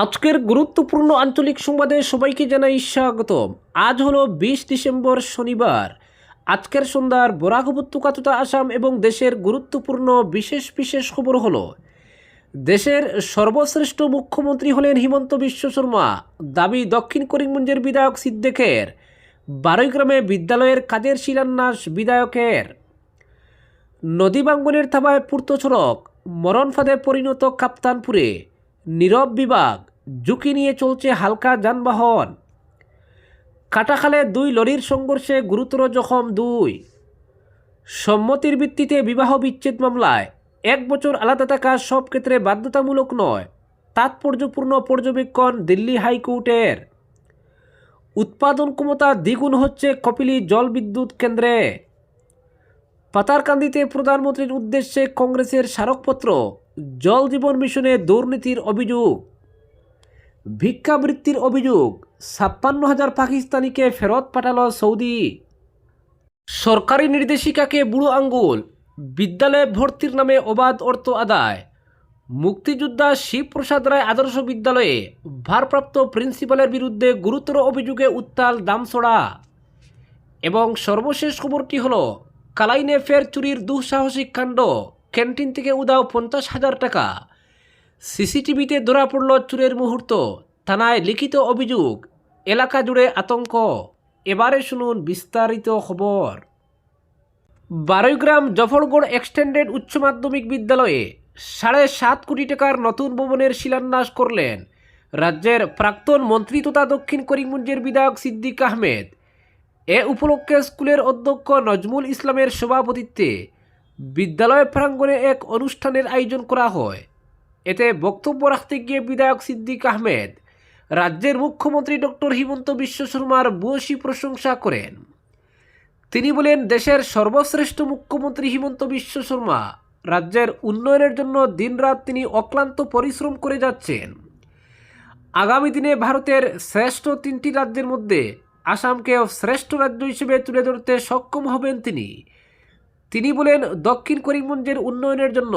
আজকের গুরুত্বপূর্ণ আঞ্চলিক সংবাদে সবাইকে জানাই স্বাগতম। আজ হলো বিশ ডিসেম্বর শনিবার। আজকের সন্ধ্যার বরাক উপত্যকা তথা আসাম এবং দেশের গুরুত্বপূর্ণ বিশেষ বিশেষ খবর হলো, দেশের সর্বশ্রেষ্ঠ মুখ্যমন্ত্রী হলেন হিমন্ত বিশ্ব শর্মা। দাবি দক্ষিণ করিমগঞ্জের বিধায়ক সিদ্দেকের। বারৈগ্রামে বিদ্যালয়ের কাজের শিলান্যাস বিধায়কের। নদী বাঙ্গনের থাবায় পূর্ত সড়ক মরণ ফাঁদে পরিণত কাপ্তানপুরে। নীরব বিভাগ, ঝুঁকি নিয়ে চলছে হালকা যানবাহন। কাটাখালে দুই লরির সংঘর্ষে গুরুতর জখম দুই। সম্মতির ভিত্তিতে বিবাহ বিচ্ছেদ মামলায় এক বছর আলাদা থাকা সব ক্ষেত্রে বাধ্যতামূলক নয়। তাৎপর্যপূর্ণ পর্যবেক্ষণ দিল্লি হাইকোর্টের। উৎপাদন ক্ষমতা দ্বিগুণ হচ্ছে কপিলি জল বিদ্যুৎ কেন্দ্রে। পাতারকান্দিতে প্রধানমন্ত্রীর উদ্দেশ্যে কংগ্রেসের স্মারকপত্র। জল জীবন মিশনে দুর্নীতির অভিযোগ। ভিক্ষাবৃত্তির অভিযোগ, ছাপ্পান্ন হাজার পাকিস্তানিকে ফেরত পাঠালো সৌদি। সরকারি নির্দেশিকাকে বুড়ো আঙ্গুল, বিদ্যালয়ে ভর্তির নামে অবাধ অর্থ আদায়। মুক্তিযোদ্ধা শিবপ্রসাদ রায় আদর্শ বিদ্যালয়ে ভারপ্রাপ্ত প্রিন্সিপালের বিরুদ্ধে গুরুতর অভিযোগে উত্তাল দামছড়া। এবং সর্বশেষ খবরটি হল, কালাইনে ফের চুরির দুঃসাহসিক কাণ্ড। ক্যান্টিন থেকে উদাও পঞ্চাশ হাজার টাকা। সিসিটিভিতে ধরা পড়ল চুরের মুহূর্ত। থানায় লিখিত অভিযোগ, এলাকা জুড়ে আতঙ্ক। এবারে শুনুন বিস্তারিত খবর। বারৈগ্রাম জফরগড় এক্সটেন্ডেড উচ্চ মাধ্যমিক বিদ্যালয়ে সাড়ে সাত কোটি টাকার নতুন ভবনের শিলান্যাস করলেন রাজ্যের প্রাক্তন মন্ত্রী তথা দক্ষিণ করিমগঞ্জের বিধায়ক সিদ্দিক আহমেদ। এ উপলক্ষে স্কুলের অধ্যক্ষ নজমুল ইসলামের সভাপতিত্বে বিদ্যালয় প্রাঙ্গণে এক অনুষ্ঠানের আয়োজন করা হয়। এতে বক্তব্য রাখতে গিয়ে বিধায়ক সিদ্দিক আহমেদ, রাজ্যের মুখ্যমন্ত্রী ডক্টর হিমন্ত বিশ্ব শর্মার ভূয়সী প্রশংসা করেন। তিনি বলেন, দেশের সর্বশ্রেষ্ঠ মুখ্যমন্ত্রী হিমন্ত বিশ্ব শর্মা, রাজ্যের উন্নয়নের জন্য দিনরাত তিনি অক্লান্ত পরিশ্রম করে যাচ্ছেন। আগামী দিনে ভারতের শ্রেষ্ঠ তিনটি রাজ্যের মধ্যে আসামকেও শ্রেষ্ঠ রাজ্য হিসেবে তুলে ধরতে সক্ষম হবেন তিনি। তিনি বলেন, দক্ষিণ করিমগঞ্জের উন্নয়নের জন্য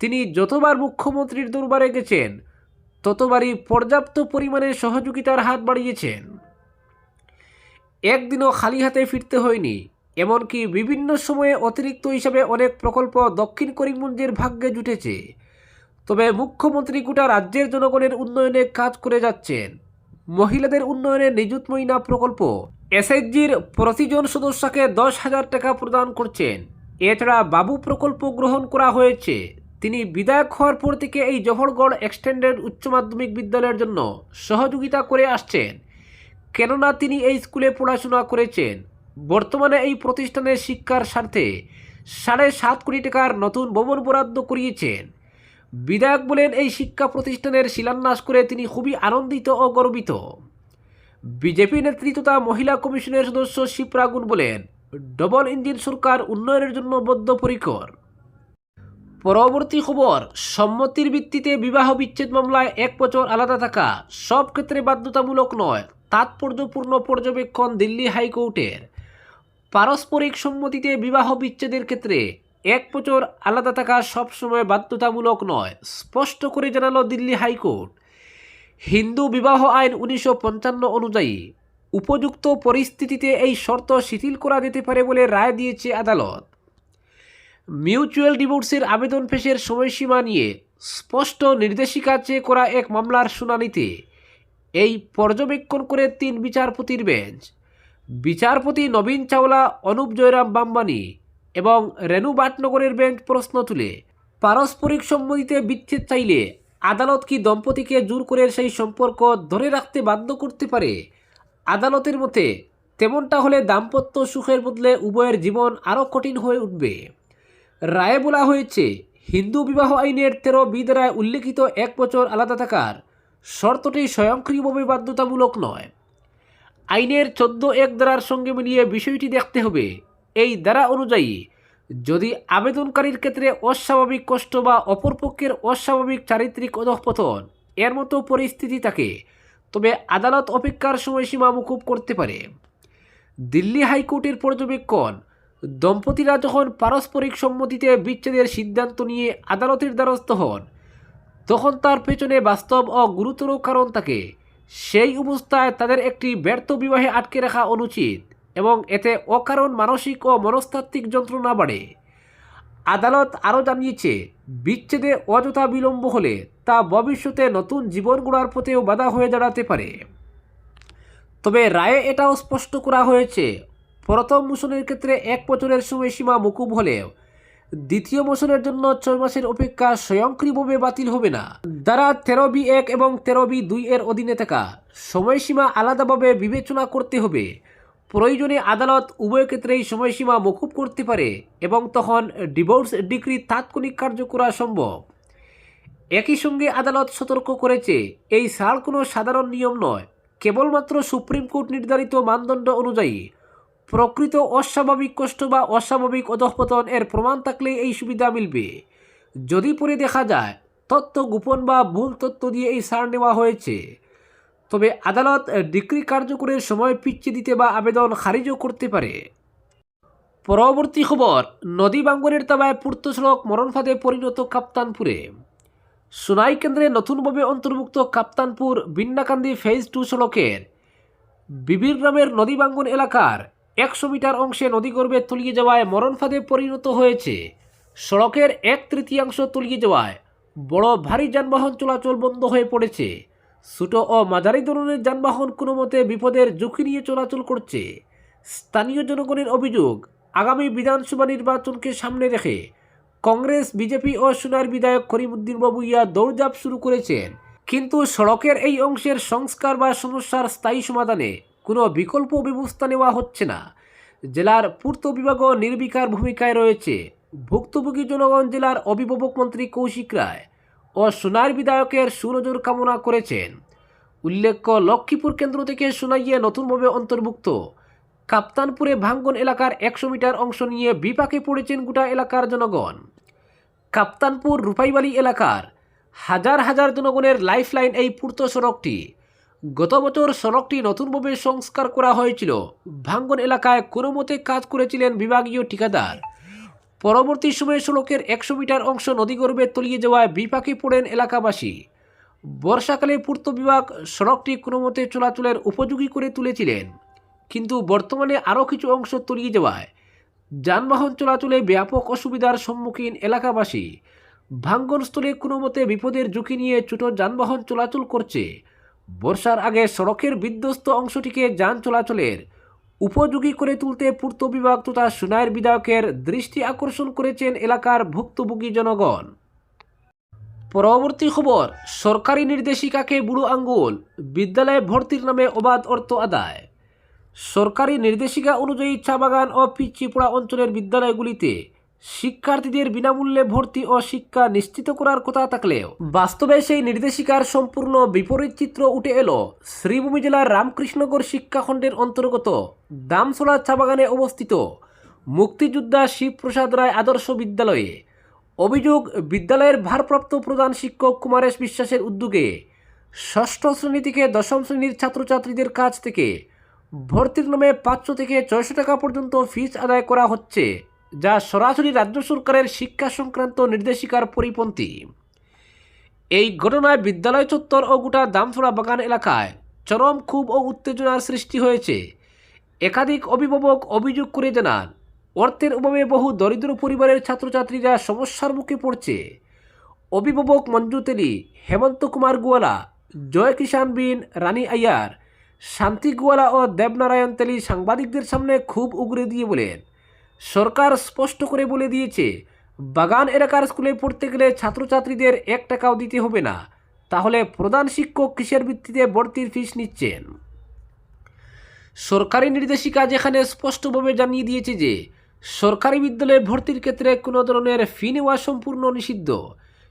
তিনি যতবার মুখ্যমন্ত্রীর দরবারে গেছেন, ততবারই পর্যাপ্ত পরিমাণে সহযোগিতার হাত বাড়িয়েছেন। একদিনও খালি হাতে ফিরতে হয়নি, এমনকি বিভিন্ন সময়ে অতিরিক্ত হিসাবে অনেক প্রকল্প দক্ষিণ করিমগঞ্জের ভাগ্যে জুটেছে। তবে মুখ্যমন্ত্রী গোটা রাজ্যের জনগণের উন্নয়নে কাজ করে যাচ্ছেন। মহিলাদের উন্নয়নে নিযুত মহিনা প্রকল্প এসএইচজির প্রতিজন সদস্যকে দশ হাজার টাকা প্রদান করছেন। এছাড়া বাবু প্রকল্প গ্রহণ করা হয়েছে। তিনি বিধায়ক হওয়ার পর থেকে এই জহরগড় এক্সটেন্ডেড উচ্চ মাধ্যমিক বিদ্যালয়ের জন্য সহযোগিতা করে আসছেন। কেননা তিনি এই স্কুলে পড়াশোনা করেছেন। বর্তমানে এই প্রতিষ্ঠানের শিক্ষার স্বার্থে সাড়ে সাত কোটি টাকার নতুন ভবন বরাদ্দ করিয়েছেন। বিধায়ক বলেন, এই শিক্ষা প্রতিষ্ঠানের শিলান্যাস করে তিনি খুবই আনন্দিত ও গর্বিত। বিজেপি নেত্রী তথা মহিলা কমিশনের সদস্য শিবরাগুন বলেন ডবল ইঞ্জিন সরকার উন্নয়নের জন্য বদ্ধপরিকর। পরবর্তী খবর, সম্মতির ভিত্তিতে বিবাহ বিচ্ছেদ মামলায় এক বছর আলাদা থাকা, সব ক্ষেত্রে বাধ্যতামূলক নয়, তাৎপর্যপূর্ণ পর্যবেক্ষণ দিল্লি হাইকোর্টের। পারস্পরিক সম্মতিতে বিবাহ বিচ্ছেদের ক্ষেত্রে এক বছর আলাদা থাকা সবসময় বাধ্যতামূলক নয়, স্পষ্ট করে জানালো দিল্লি হাইকোর্ট। হিন্দু বিবাহ আইন উনিশশো পঞ্চান্ন অনুযায়ী উপযুক্ত পরিস্থিতিতে এই শর্ত শিথিল করা যেতে পারে বলে রায় দিয়েছে আদালত। মিউচুয়াল ডিভোর্সের আবেদন পেশের সময়সীমা নিয়ে স্পষ্ট নির্দেশিকা চেয়ে করা এক মামলার শুনানিতে এই পর্যবেক্ষণ করে তিন বিচারপতির বেঞ্চ। বিচারপতি নবীন চাওলা, অনুপ জয়রাম বাম্বানি এবং রেনু ভাটনগরের বেঞ্চ প্রশ্ন তুলে, পারস্পরিক সম্মতিতে বিচ্ছেদ চাইলে আদালত কি দম্পতিকে জোর করে সেই সম্পর্ক ধরে রাখতে বাধ্য করতে পারে? আদালতের মতে, তেমনটা হলে দাম্পত্য সুখের বদলে উভয়ের জীবন আরও কঠিন হয়ে উঠবে। রায়ে বলা হয়েছে, হিন্দু বিবাহ আইনের তেরো বিধারায় উল্লেখিত এক বছর আলাদা থাকার শর্তটি স্বয়ংক্রিয়ভাবে বাধ্যতামূলক নয়। আইনের চোদ্দ এক ধারার সঙ্গে মিলিয়ে বিষয়টি দেখতে হবে। এই ধারা অনুযায়ী, যদি আবেদনকারীর ক্ষেত্রে অস্বাভাবিক কষ্ট বা অপরপক্ষের অস্বাভাবিক চারিত্রিক অধঃপতন এর মতো পরিস্থিতি থাকে তবে আদালত অপেক্ষার সময়সীমা মুকুব করতে পারে। দিল্লি হাইকোর্টের পর্যবেক্ষণ, দম্পতিরা যখন পারস্পরিক সম্মতিতে বিচ্ছেদের সিদ্ধান্ত নিয়ে আদালতের দ্বারস্থ হন, তখন তার পেছনে বাস্তব ও গুরুতর কারণ থাকে। সেই অবস্থায় তাদের একটি ব্যর্থ বিবাহে আটকে রাখা অনুচিত এবং এতে অকারণ মানসিক ও মনস্তাত্ত্বিক যন্ত্রণা বাড়ে। আদালত আরও জানিয়েছে, বিচ্ছেদে অযথা বিলম্ব হলে তা ভবিষ্যতে নতুন জীবন গড়ার পথেও বাধা হয়ে দাঁড়াতে পারে। তবে রায়ে এটাও স্পষ্ট করা হয়েছে, প্রথম মোশনের ক্ষেত্রে এক বছরের সময়সীমা মুকুব হলেও দ্বিতীয় মোশনের জন্য ছয় মাসের অপেক্ষা স্বয়ংক্রিয়ভাবে বাতিল হবে না। দ্বারা তেরো বি এক এবং তেরো বি দুই এর অধীনে থাকা সময়সীমা আলাদাভাবে বিবেচনা করতে হবে। প্রয়োজনে আদালত উভয় ক্ষেত্রেই সময়সীমা মকুব করতে পারে এবং তখন ডিভোর্স ডিগ্রি তাৎক্ষণিক কার্য করা সম্ভব। একই সঙ্গে আদালত সতর্ক করেছে, এই ছাড় কোনো সাধারণ নিয়ম নয়। কেবলমাত্র সুপ্রিম কোর্ট নির্ধারিত মানদণ্ড অনুযায়ী প্রকৃত অস্বাভাবিক কষ্ট বা অস্বাভাবিক অধঃপতন এর প্রমাণ থাকলে এই সুবিধা মিলবে। যদি পরে দেখা যায়, তথ্য গোপন বা ভুল তথ্য দিয়ে এই ছাড় নেওয়া হয়েছে। তবে আদালত ডিগ্রি কার্যকরের সময় পিছিয়ে দিতে বা আবেদন খারিজও করতে পারে। পরবর্তী খবর, নদী বাঙ্গনের তাবায় পূর্ত সড়ক মরণফাঁদে পরিণত কাপ্তানপুরে। সোনাই কেন্দ্রে নতুনভাবে অন্তর্ভুক্ত কাপ্তানপুর বিন্নাকান্দি ফেজ টু সড়কের বিবির গ্রামের নদী বাঙ্গন এলাকার একশো মিটার অংশে নদীগর্ভে তলিয়ে যাওয়ায় মরণফাঁদে পরিণত হয়েছে। সড়কের এক তৃতীয়াংশ তলিয়ে যাওয়ায় বড় ভারী যানবাহন চলাচল বন্ধ হয়ে পড়েছে। ছোট ও মাঝারি ধরনের যানবাহন কোনো মতে বিপদের ঝুঁকি নিয়ে চলাচল করছে। স্থানীয় জনগণের অভিযোগ, আগামী বিধানসভা নির্বাচনকে সামনে রেখে কংগ্রেস, বিজেপি ও সোনার বিধায়ক করিমুদ্দিন বাবু ইয়া দৌড়ঝাঁপ শুরু করেছেন। কিন্তু সড়কের এই অংশের সংস্কার বা সমস্যার স্থায়ী সমাধানে কোনো বিকল্প ব্যবস্থা নেওয়া হচ্ছে না। জেলার পূর্ত বিভাগও নির্বিকার ভূমিকায় রয়েছে। ভুক্তভোগী জনগণ জেলার অভিভাবক মন্ত্রী কৌশিক রায় ও সোনার বিধায়কের সুনজর কামনা করেছেন। উল্লেখ্য, লক্ষ্মীপুর কেন্দ্র থেকে সোনাইয়ে নতুনভাবে অন্তর্ভুক্ত। কাপ্তানপুরে ভাঙ্গন এলাকার একশো মিটার অংশ নিয়ে বিপাকে পড়েছেন গোটা এলাকার জনগণ। কাপ্তানপুর রূপাইবালি এলাকার হাজার হাজার জনগণের লাইফলাইন এই পূর্ত সড়কটি। গত বছর সড়কটি নতুনভাবে সংস্কার করা হয়েছিল। ভাঙ্গন এলাকায় কোনো মতে কাজ করেছিলেন বিভাগীয় ঠিকাদার। পরবর্তী সময়ে সড়কের একশো মিটার অংশ নদীগর্ভে তলিয়ে যাওয়ায় বিপাকে পড়েন এলাকাবাসী। বর্ষাকালে পূর্ত বিভাগ সড়কটি কোনোমতে চলাচলের উপযোগী করে তুলেছিলেন। কিন্তু বর্তমানে আরও কিছু অংশ তলিয়ে যাওয়ায় যানবাহন চলাচলে ব্যাপক অসুবিধার সম্মুখীন এলাকাবাসী। ভাঙ্গনস্থলে কোনো মতে বিপদের ঝুঁকি নিয়ে ছোট যানবাহন চলাচল করছে। বর্ষার আগে সড়কের বিধ্বস্ত অংশটিকে যান চলাচলের উপযোগী করে তুলতে পূর্ত বিভাগ তথা সোনাইয়ের বিধায়কের দৃষ্টি আকর্ষণ করেছেন এলাকার ভুক্তভোগী জনগণ। পরবর্তী খবর, সরকারি নির্দেশিকাকে বুড়ো আঙ্গুল, বিদ্যালয়ে ভর্তির নামে অবাধ অর্থ আদায়। সরকারি নির্দেশিকা অনুযায়ী চা বাগান ও পিচিপুড়া অঞ্চলের বিদ্যালয়গুলিতে শিক্ষার্থীদের বিনামূল্যে ভর্তি ও শিক্ষা নিশ্চিত করার কথা থাকলেও বাস্তবে সেই নির্দেশিকার সম্পূর্ণ বিপরীত চিত্র উঠে এলো শ্রীভূমি জেলার রামকৃষ্ণগর শিক্ষাখণ্ডের অন্তর্গত দামছড়া চা বাগানে অবস্থিত মুক্তিযোদ্ধা শিবপ্রসাদ রায় আদর্শ বিদ্যালয়ে। অভিযোগ, বিদ্যালয়ের ভারপ্রাপ্ত প্রধান শিক্ষক কুমারেশ বিশ্বাসের উদ্যোগে ষষ্ঠ শ্রেণি থেকে দশম শ্রেণির ছাত্রছাত্রীদের কাছ থেকে ভর্তির নামে পাঁচশো থেকে ছয়শো টাকা পর্যন্ত ফিস আদায় করা হচ্ছে। যা সরাসরি রাজ্য সরকারের শিক্ষা সংক্রান্ত নির্দেশিকার পরিপন্থী। এই ঘটনায় বিদ্যালয় চত্বর ও গোটা দামছড়া বাগান এলাকায় চরম ক্ষোভ ও উত্তেজনার সৃষ্টি হয়েছে। একাধিক অভিভাবক অভিযোগ করে জানান, অর্থের অভাবে বহু দরিদ্র পরিবারের ছাত্রছাত্রীরা সমস্যার মুখে পড়ছে। অভিভাবক মঞ্জু তেলি, হেমন্ত কুমার গোয়ালা, জয় কিষান বিন, রানী আয়ার, শান্তি গোয়ালা ও দেবনারায়ণ তেলি সাংবাদিকদের সামনে খুব উগরে দিয়ে বলেন সরকার স্পষ্ট করে বলে দিয়েছে, বাগান এলাকার স্কুলে পড়তে গেলে ছাত্রছাত্রীদের এক টাকাও দিতে হবে না। তাহলে প্রধান শিক্ষক কিসের ভিত্তিতে ভর্তির ফিস নিচ্ছেন? সরকারি নির্দেশিকা যেখানে স্পষ্টভাবে জানিয়ে দিয়েছে যে, সরকারি বিদ্যালয়ে ভর্তির ক্ষেত্রে কোনো ধরনের ফি নেওয়া সম্পূর্ণ নিষিদ্ধ।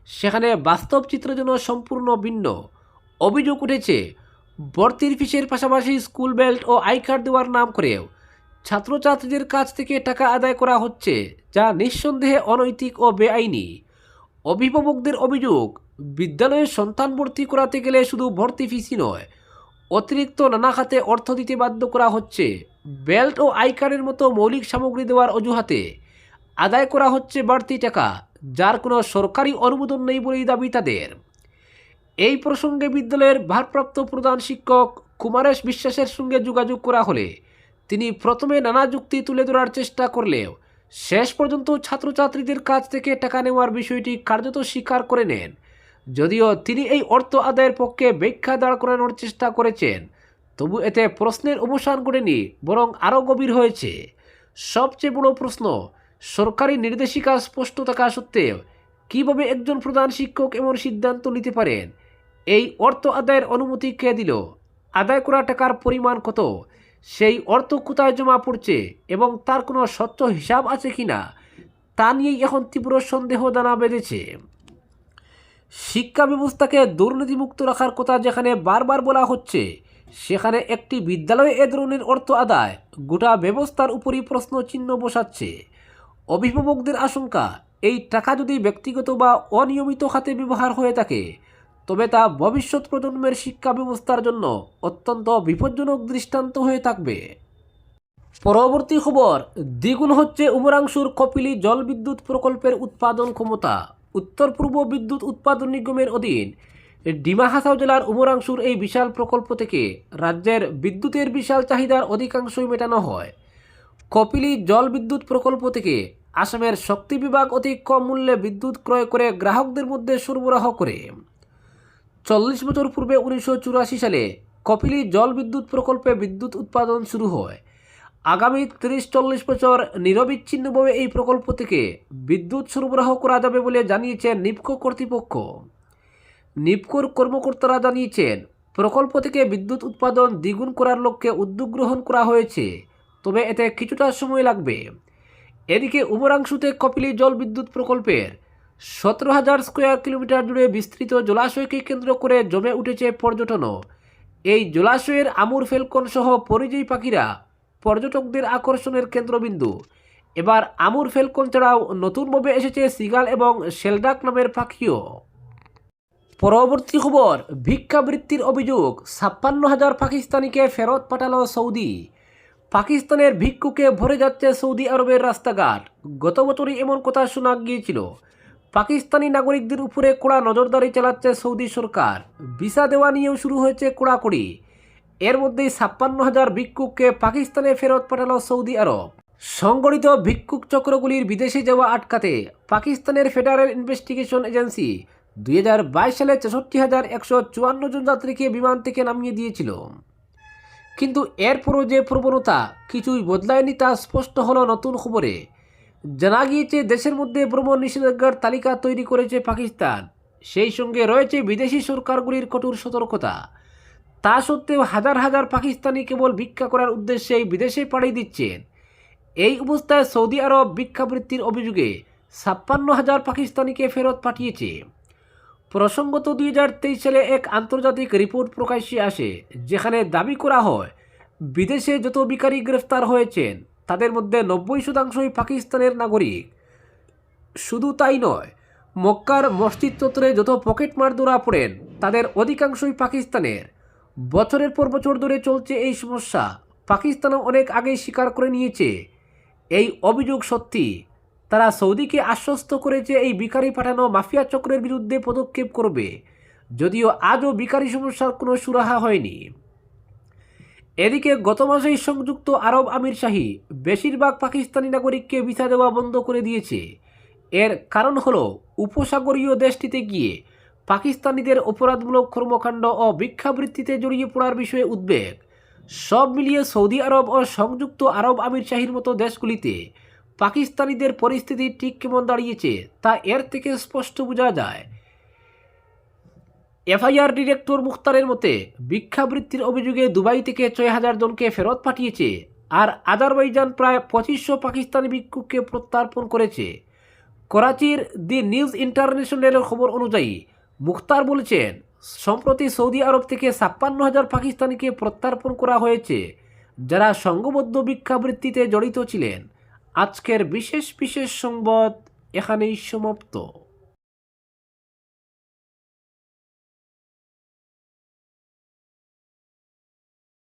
সেখানে বাস্তব চিত্র যেন সম্পূর্ণ ভিন্ন। অভিযোগ উঠেছে, ভর্তির ফিসের পাশাপাশি স্কুল বেল্ট ও আই কার্ড দেওয়ার নাম করেও ছাত্রছাত্রীদের কাছ থেকে টাকা আদায় করা হচ্ছে, যা নিঃসন্দেহে অনৈতিক ও বেআইনি। অভিভাবকদের অভিযোগ বিদ্যালয়ে সন্তান ভর্তি করাতে গেলে শুধু ভর্তি ফিসই নয়, অতিরিক্ত নানা খাতে অর্থ দিতে বাধ্য করা হচ্ছে। বেল্ট ও আই কার্ডের মতো মৌলিক সামগ্রী দেওয়ার অজুহাতে আদায় করা হচ্ছে বাড়তি টাকা, যার কোনো সরকারি অনুমোদন নেই বলেই দাবি তাদের। এই প্রসঙ্গে বিদ্যালয়ের ভারপ্রাপ্ত প্রধান শিক্ষক কুমারেশ বিশ্বাসের সঙ্গে যোগাযোগ করা হলে তিনি প্রথমে নানা যুক্তি তুলে ধরার চেষ্টা করলেও শেষ পর্যন্ত ছাত্রছাত্রীদের কাছ থেকে টাকা নেওয়ার বিষয়টি কার্যত স্বীকার করে নেন। যদিও তিনি এই অর্থ আদায়ের পক্ষে ব্যাখ্যা দাঁড় করানোর চেষ্টা করেছেন, তবু এতে প্রশ্নের অবসান ঘটেনি, বরং আরও গভীর হয়েছে। সবচেয়ে বড় প্রশ্ন, সরকারি নির্দেশিকা স্পষ্ট থাকা সত্ত্বেও কীভাবে একজন প্রধান শিক্ষক এমন সিদ্ধান্ত নিতে পারেন? এই অর্থ আদায়ের অনুমতি কে দিল? আদায় করা টাকার পরিমাণ কত? সেই অর্থ কোথায় জমা পড়ছে এবং তার কোনো স্বচ্ছ হিসাব আছে কিনা তা নিয়েই এখন তীব্র সন্দেহ দানা বেঁধেছে। শিক্ষা ব্যবস্থাকে দুর্নীতিমুক্ত রাখার কথা যেখানে বারবার বলা হচ্ছে, সেখানে একটি বিদ্যালয়ে এ ধরনের অর্থ আদায় গোটা ব্যবস্থার উপরই প্রশ্ন চিহ্ন বসাচ্ছে। অভিভাবকদের আশঙ্কা, এই টাকা যদি ব্যক্তিগত বা অনিয়মিত খাতে ব্যবহার হয়ে থাকে তবে তা ভবিষ্যৎ প্রজন্মের শিক্ষা ব্যবস্থার জন্য অত্যন্ত বিপজ্জনক দৃষ্টান্ত হয়ে থাকবে। পরবর্তী খবর, দ্বিগুণ হচ্ছে উমরাংশুর কপিলি জলবিদ্যুৎ প্রকল্পের উৎপাদন ক্ষমতা। উত্তর পূর্ব বিদ্যুৎ উৎপাদন নিগমের অধীন ডিমা হাসাও জেলার উমরাংশুর এই বিশাল প্রকল্প থেকে রাজ্যের বিদ্যুতের বিশাল চাহিদার অধিকাংশই মেটানো হয়। কপিলি জল বিদ্যুৎ প্রকল্প থেকে আসামের শক্তি বিভাগ অতি কম মূল্যে বিদ্যুৎ ক্রয় করে গ্রাহকদের মধ্যে সরবরাহ করে। চল্লিশ বছর পূর্বে উনিশশো চুরাশি সালে কপিলি জল বিদ্যুৎ প্রকল্পে বিদ্যুৎ উৎপাদন শুরু হয়। আগামী তিরিশ চল্লিশ বছর নিরবিচ্ছিন্নভাবে এই প্রকল্প থেকে বিদ্যুৎ সরবরাহ করা যাবে বলে জানিয়েছেন নিপকো কর্তৃপক্ষ। নিপকোর কর্মকর্তারা জানিয়েছেন, প্রকল্প থেকে বিদ্যুৎ উৎপাদন দ্বিগুণ করার লক্ষ্যে উদ্যোগ গ্রহণ করা হয়েছে, তবে এতে কিছুটা সময় লাগবে। এদিকে উমরাংশুতে কপিলি জল বিদ্যুৎ প্রকল্পের সতেরো হাজার স্কোয়ার কিলোমিটার জুড়ে বিস্তৃত জলাশয়কে কেন্দ্র করে জমে উঠেছে পর্যটনও। এই জলাশয়ের আমুর ফেলকন সহ পরিযায়ী পাখিরা পর্যটকদের আকর্ষণের কেন্দ্রবিন্দু। এবার আমুর ফেলকন ছাড়াও নতুনভাবে এসেছে সিগাল এবং শেলডাক নামের পাখিও। পরবর্তী খবর, ভিক্ষাবৃত্তির অভিযোগ, ছাপ্পান্ন হাজার পাকিস্তানিকে ফেরত পাঠালো সৌদি। পাকিস্তানের ভিক্ষুকে ভরে যাচ্ছে সৌদি আরবের রাস্তাঘাট। গত বছরই এমন কথা শোনা গিয়েছিল। পাকিস্তানি নাগরিকদের উপরে কড়া নজরদারি চালাচ্ছে সৌদি সরকার। ভিসা দেওয়া নিয়েও শুরু হয়েছে কড়াকড়ি। এর মধ্যেই ছাপ্পান্ন হাজার ভিক্ষুককে পাকিস্তানে ফেরত পাঠালো সৌদি আরব। সংগঠিত ভিক্ষুক চক্রগুলির বিদেশে যাওয়া আটকাতে পাকিস্তানের ফেডারেল ইনভেস্টিগেশন এজেন্সি দুই হাজার বাইশ সালে ছেষট্টি হাজার একশো চুয়ান্ন জন যাত্রীকে বিমান থেকে নামিয়ে দিয়েছিল। কিন্তু এরপরও যে প্রবণতা কিছুই বদলায়নি তা স্পষ্ট হলো নতুন খবরে। জানা গিয়েছে, দেশের মধ্যে ভ্রমণ নিষেধাজ্ঞার তালিকা তৈরি করেছে পাকিস্তান। সেই সঙ্গে রয়েছে বিদেশি সরকারগুলির কঠোর সতর্কতা। তা সত্ত্বেও হাজার হাজার পাকিস্তানি কেবল ভিক্ষা করার উদ্দেশ্যেই বিদেশে পাড়ি দিচ্ছেন। এই অবস্থায় সৌদি আরব ভিক্ষাবৃত্তির অভিযোগে ছাপ্পান্ন হাজার পাকিস্তানিকে ফেরত পাঠিয়েছে। প্রসঙ্গত দুই হাজার তেইশ সালে এক আন্তর্জাতিক রিপোর্ট প্রকাশ্যে আসে, যেখানে দাবি করা হয়, বিদেশে যত বিকারী গ্রেফতার হয়েছেন তাদের মধ্যে নব্বই শতাংশই পাকিস্তানের নাগরিক। শুধু তাই নয়, মক্কার মসজিদ চত্বরে যত পকেটমার ধরা পড়েন, তাদের অধিকাংশই পাকিস্তানের। বছরের পর বছর ধরে চলছে এই সমস্যা। পাকিস্তানও অনেক আগেই স্বীকার করে নিয়েছে, এই অভিযোগ সত্যি। তারা সৌদিকে আশ্বস্ত করেছে এই বিকারি পাঠানো মাফিয়া চক্রের বিরুদ্ধে পদক্ষেপ করবে। যদিও আজও বিকারি সমস্যার কোনো সুরাহা হয়নি। এদিকে গত মাসেই সংযুক্ত আরব আমির শাহী বেশিরভাগ পাকিস্তানি নাগরিককে ভিসা দেওয়া বন্ধ করে দিয়েছে। এর কারণ হল, উপসাগরীয় দেশটিতে গিয়ে পাকিস্তানিদের অপরাধমূলক কর্মকাণ্ড ও ভিক্ষাবৃত্তিতে জড়িয়ে পড়ার বিষয়ে উদ্বেগ। সব মিলিয়ে সৌদি আরব ও সংযুক্ত আরব আমির শাহীর মতো দেশগুলিতে পাকিস্তানিদের পরিস্থিতি ঠিক কেমন দাঁড়িয়েছে তা এর থেকে স্পষ্ট বোঝা যায়। এফআইআর ডিরেক্টর মুখতারের মতে, ভিক্ষাবৃত্তির অভিযোগে দুবাই থেকে ছয় হাজার জনকে ফেরত পাঠিয়েছে আর আজারবাইজান প্রায় পঁচিশশো পাকিস্তানি ভিক্ষুককে প্রত্যার্পণ করেছে। করাচির দি নিউজ ইন্টারন্যাশনালের খবর অনুযায়ী, মুখতার বলেছেন, সম্প্রতি সৌদি আরব থেকে ছাপ্পান্ন হাজার পাকিস্তানিকে প্রত্যার্পণ করা হয়েছে, যারা সংঘবদ্ধ ভিক্ষাবৃত্তিতে জড়িত ছিলেন। আজকের বিশেষ বিশেষ সংবাদ এখানেই সমাপ্ত।